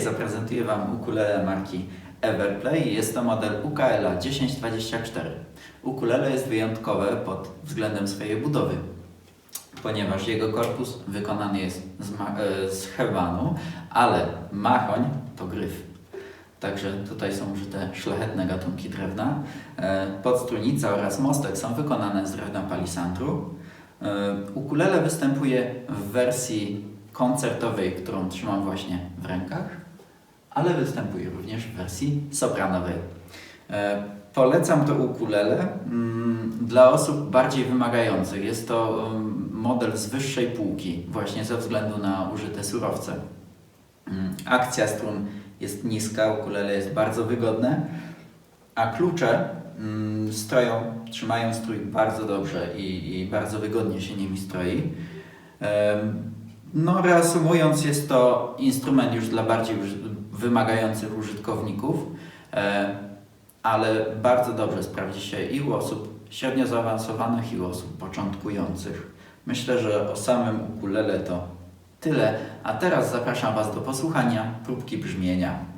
zaprezentuję Wam ukulele marki Everplay. Jest to model UKLA 1024. Ukulele jest wyjątkowe pod względem swojej budowy, ponieważ jego korpus wykonany jest z, e, z hebanu, ale machoń to gryf. Także tutaj są użyte szlachetne gatunki drewna. E, Podstrunica oraz mostek są wykonane z drewna palisandru. E, Ukulele występuje w wersji koncertowej, którą trzymam właśnie w rękach, ale występuje również w wersji sopranowej. E, Polecam to ukulele mm, dla osób bardziej wymagających. Jest to mm, model z wyższej półki, właśnie ze względu na użyte surowce. Mm, Akcja strun jest niska, ukulele jest bardzo wygodne, a klucze stroją, trzymają strój bardzo dobrze i, i bardzo wygodnie się nimi stroi. No, reasumując, jest to instrument już dla bardziej wymagających użytkowników, e, ale bardzo dobrze sprawdzi się i u osób średnio zaawansowanych, i u osób początkujących. Myślę, że o samym ukulele to tyle, a teraz zapraszam Was do posłuchania próbki brzmienia.